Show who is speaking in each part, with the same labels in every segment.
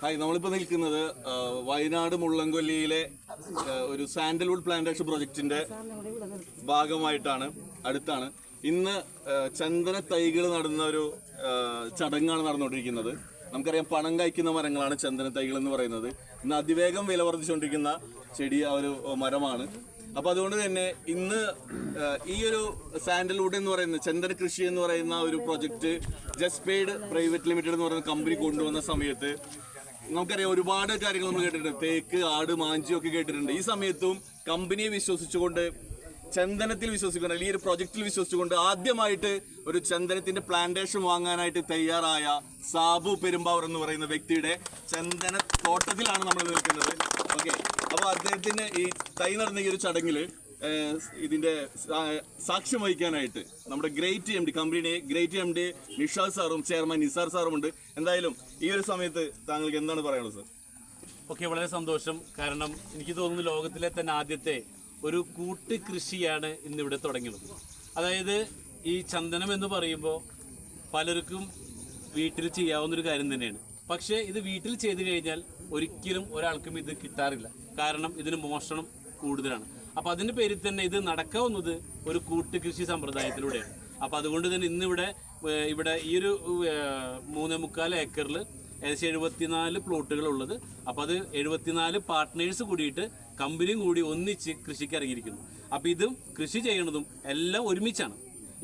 Speaker 1: Hi നമ്മളിപ്പോൾ നിൽക്കുന്നത് വയനാട് മുള്ളംകൊല്ലിയിലെ ഒരു സാൻഡൽവുഡ് പ്ലാന്റേഷൻ പ്രൊജക്ടിന്റെ ഭാഗമായിട്ടാണ് അടുത്താണ്. ഇന്ന് ചന്ദന തൈകൾ നടുന്ന ഒരു ചടങ്ങാണ് നടന്നുകൊണ്ടിരിക്കുന്നത്. നമുക്കറിയാം പണം കായ്ക്കുന്ന മരങ്ങളാണ് ചന്ദന തൈകൾ എന്ന് പറയുന്നത്. ഇന്ന് അതിവേഗം വില വർദ്ധിച്ചുകൊണ്ടിരിക്കുന്ന ചെടി ആ ഒരു മരമാണ്. അപ്പോൾ അതുകൊണ്ട് തന്നെ ഇന്ന് ഈ ഒരു സാൻഡൽവുഡ് എന്ന് പറയുന്ന ചന്ദന കൃഷി എന്ന് പറയുന്ന ഒരു പ്രൊജക്ട് ജസ്പെയ്ഡ് പ്രൈവറ്റ് ലിമിറ്റഡ് എന്ന് പറയുന്ന കമ്പനി കൊണ്ടുവന്ന സമയത്ത് നമുക്കറിയാം ഒരുപാട് കാര്യങ്ങൾ നമ്മൾ കേട്ടിട്ടുണ്ട്. തേക്ക് ആട് മാഞ്ചി ഒക്കെ കേട്ടിട്ടുണ്ട്. ഈ സമയത്തും കമ്പനിയെ വിശ്വസിച്ചുകൊണ്ട് ചന്ദനത്തിൽ വിശ്വസിച്ചുകൊണ്ട് അല്ലെങ്കിൽ ഈ ഒരു പ്രൊജക്റ്റിൽ വിശ്വസിച്ചുകൊണ്ട് ആദ്യമായിട്ട് ഒരു ചന്ദനത്തിന്റെ പ്ലാന്റേഷൻ വാങ്ങാനായിട്ട് തയ്യാറായ സാബു പെരുമ്പാവർ എന്ന് പറയുന്ന വ്യക്തിയുടെ ചന്ദന തോട്ടത്തിലാണ് നമ്മൾ നിൽക്കുന്നത്. ഓക്കെ അപ്പോൾ അദ്ദേഹത്തിന് ഈ തൈ നടന്ന ഈ ഒരു ചടങ്ങിൽ ഇതിന്റെ സാക്ഷ്യം വഹിക്കാനായിട്ട് നമ്മുടെ ഗ്രേറ്റ് എം ഡി കമ്പനിയുടെ ഗ്രേറ്റ് എം ഡി നിഷാദ് സാറും ചെയർമാൻ നിസാർ സാറും ഉണ്ട്. എന്തായാലും ഈ ഒരു സമയത്ത് താങ്കൾക്ക് എന്താണ് പറയാനുള്ളത് സാർ?
Speaker 2: ഓക്കെ വളരെ സന്തോഷം. കാരണം എനിക്ക് തോന്നുന്നു ലോകത്തിലെ തന്നെ ആദ്യത്തെ ഒരു കൂട്ട് കൃഷിയാണ് ഇന്നിവിടെ തുടങ്ങിയത്. അതായത് ഈ ചന്ദനം എന്ന് പറയുമ്പോൾ പലർക്കും വീട്ടിൽ ചെയ്യാവുന്ന ഒരു കാര്യം തന്നെയാണ്. പക്ഷേ ഇത് വീട്ടിൽ ചെയ്തു കഴിഞ്ഞാൽ ഒരിക്കലും ഒരാൾക്കും ഇത് കിട്ടാറില്ല. കാരണം ഇതിന് മോഷണം കൂടുതലാണ്. അപ്പോൾ അതിന്റെ പേരിൽ തന്നെ ഇത് നടക്കാവുന്നത് ഒരു കൂട്ടുകൃഷി സമ്പ്രദായത്തിലൂടെയാണ് അപ്പോൾ അതുകൊണ്ട് തന്നെ ഇന്നിവിടെ ഇവിടെ ഈ ഒരു മൂന്നേ മുക്കാൽ ഏക്കറിൽ ഏകദേശം എഴുപത്തിനാല് പ്ലോട്ടുകൾ ഉള്ളത് അപ്പോൾ അത് എഴുപത്തിനാല് പാർട്ട്നേഴ്സ് കൂടിയിട്ട് കമ്പനിയും കൂടി ഒന്നിച്ച് കൃഷിക്ക് ഇറങ്ങിയിരിക്കുന്നു. അപ്പോൾ ഇതും കൃഷി ചെയ്യണതും എല്ലാം ഒരുമിച്ചാണ്.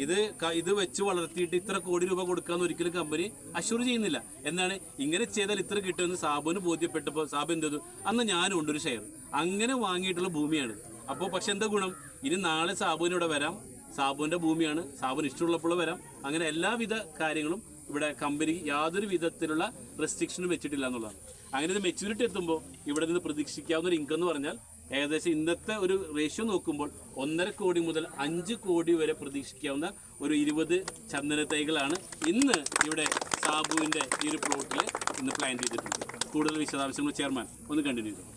Speaker 2: ഇത് ഇത് വെച്ച് വളർത്തിയിട്ട് ഇത്ര കോടി രൂപ കൊടുക്കാന്ന് ഒരിക്കലും കമ്പനി അഷ്യൂർ ചെയ്യുന്നില്ല. എന്നാണ് ഇങ്ങനെ ചെയ്താൽ ഇത്ര കിട്ടുമെന്ന് സാബുവിന് ബോധ്യപ്പെട്ടപ്പോൾ സാബു എന്ത് ചെയ്തു? അന്ന് ഞാനും ഉണ്ട് ഒരു ഷെയർ. അങ്ങനെ വാങ്ങിയിട്ടുള്ള ഭൂമിയാണ്. അപ്പോൾ പക്ഷെ എന്താ ഗുണം? ഇനി നാളെ സാബുവിനിവിടെ വരാം. സാബുവിന്റെ ഭൂമിയാണ്. സാബുവിന് ഇഷ്ടമുള്ളപ്പോൾ വരാം. അങ്ങനെ എല്ലാവിധ കാര്യങ്ങളും ഇവിടെ കമ്പനി യാതൊരു വിധത്തിലുള്ള റെസ്ട്രിക്ഷനും വെച്ചിട്ടില്ല എന്നുള്ളതാണ്. അങ്ങനെ ഇത് മെച്യൂരിറ്റി എത്തുമ്പോൾ ഇവിടെ നിന്ന് പ്രതീക്ഷിക്കാവുന്ന ഒരു ഇൻകം എന്ന് പറഞ്ഞാൽ ഏകദേശം ഇന്നത്തെ ഒരു റേഷ്യോ നോക്കുമ്പോൾ ഒന്നര കോടി മുതൽ അഞ്ച് കോടി വരെ പ്രതീക്ഷിക്കാവുന്ന ഒരു ഇരുപത് ചന്ദന തൈകളാണ് ഇന്ന് ഇവിടെ സാബുവിന്റെ ഈ ഒരു പ്ലോട്ടിൽ ഇന്ന് പ്ലാൻ ചെയ്തിട്ടുണ്ട്. കൂടുതൽ വിശദാംശങ്ങൾ ചെയർമാൻ ഒന്ന് കണ്ടിന്യൂ ചെയ്തു.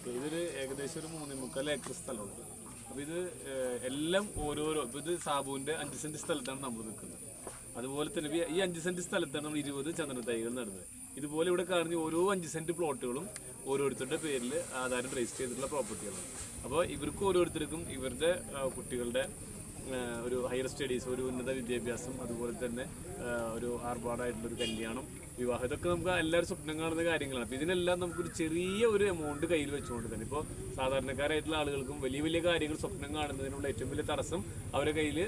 Speaker 3: ഓക്കേ, ഇതൊരു ഏകദേശം ഒരു മൂന്നേ മുക്കാൽ ഏക്കർ സ്ഥലമുണ്ട്. അപ്പോൾ ഇത് എല്ലാം ഓരോരോ ഇപ്പോൾ ഇത് സാബുവിന്റെ അഞ്ച് സെന്റ് സ്ഥലത്താണ് നമ്മൾ നിൽക്കുന്നത് അതുപോലെ തന്നെ ഈ അഞ്ച് സെന്റ് സ്ഥലത്താണ് നമ്മൾ ഇരുപത് ചന്ദന തൈകൾ നടുന്നത്. ഇതുപോലെ ഇവിടെ കാണുന്ന ഓരോ അഞ്ച് സെന്റ് പ്ലോട്ടുകളും ഓരോരുത്തരുടെ പേരിൽ ആധാരം രജിസ്റ്റർ ചെയ്തിട്ടുള്ള പ്രോപ്പർട്ടികളാണ്. അപ്പോൾ ഇവർക്ക് ഓരോരുത്തർക്കും ഇവരുടെ കുട്ടികളുടെ ഒരു ഹയർ സ്റ്റഡീസ് ഒരു ഉന്നത വിദ്യാഭ്യാസം അതുപോലെ തന്നെ ഒരു ആർഭാടായിട്ടുള്ളൊരു കല്യാണം വിവാഹം. ഇതൊക്കെ നമുക്ക് എല്ലാവരും സ്വപ്നം കാണുന്ന കാര്യങ്ങളാണ്. അപ്പോൾ ഇതിനെല്ലാം നമുക്കൊരു ചെറിയ ഒരു എമൗണ്ട് കയ്യിൽ വെച്ചുകൊണ്ട് തന്നെ ഇപ്പോൾ സാധാരണക്കാരായിട്ടുള്ള ആളുകൾക്കും വലിയ വലിയ കാര്യങ്ങൾ സ്വപ്നം കാണുന്നതിനുള്ള ഏറ്റവും വലിയ തടസ്സം അവരുടെ കയ്യിൽ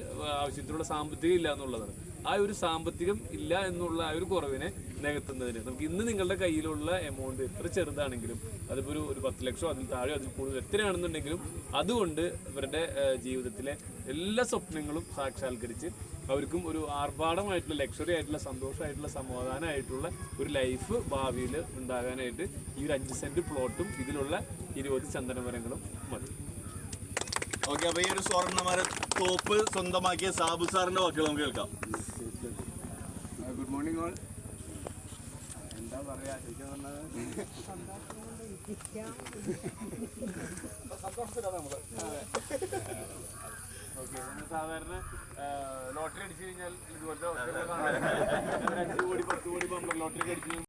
Speaker 3: ആവശ്യത്തിനുള്ള സാമ്പത്തികം ഇല്ല എന്നുള്ളതാണ്. ആ ഒരു സാമ്പത്തികം ഇല്ല എന്നുള്ള ആ ഒരു കുറവിനെ നികത്തുന്നതിന് നമുക്ക് ഇന്ന് നിങ്ങളുടെ കയ്യിലുള്ള എമൗണ്ട് എത്ര ചെറുതാണെങ്കിലും അതിപ്പോൾ ഒരു ഒരു പത്ത് ലക്ഷമോ അതിൽ താഴെയോ അതിൽ കൂടുതൽ എത്രയാണെന്നുണ്ടെങ്കിലും അതുകൊണ്ട് ഇവരുടെ ജീവിതത്തിലെ എല്ലാ സ്വപ്നങ്ങളും സാക്ഷാത്കരിച്ച് അവർക്കും ഒരു ആർഭാടമായിട്ടുള്ള ലക്ഷറി ആയിട്ടുള്ള സന്തോഷമായിട്ടുള്ള സമാധാനമായിട്ടുള്ള ഒരു ലൈഫ് ഭാവിയിൽ ഉണ്ടാകാനായിട്ട് ഈ ഒരു അഞ്ച് സെന്റ് പ്ലോട്ടും ഇതിലുള്ള ഇരുപത് ചന്ദനമരങ്ങളും മതി
Speaker 1: ഓക്കെ അപ്പൊ ഈ ഒരു സ്വർണമര തോപ്പ് സ്വന്തമാക്കിയ സാബു സാറിന്റെ വാക്കുകൾ നമുക്ക് കേൾക്കാം
Speaker 4: ഗുഡ് മോർണിംഗ് ഓൾ എന്താ പറയാ ശരിക്കും പറഞ്ഞത്
Speaker 3: ഓക്കെ സാധാരണ ലോട്ടറി അടിച്ചു കഴിഞ്ഞാൽ ഇതുപോലത്തെ കോടി പത്ത് കോടി പമ്പർ ലോട്ടറി അടിച്ചു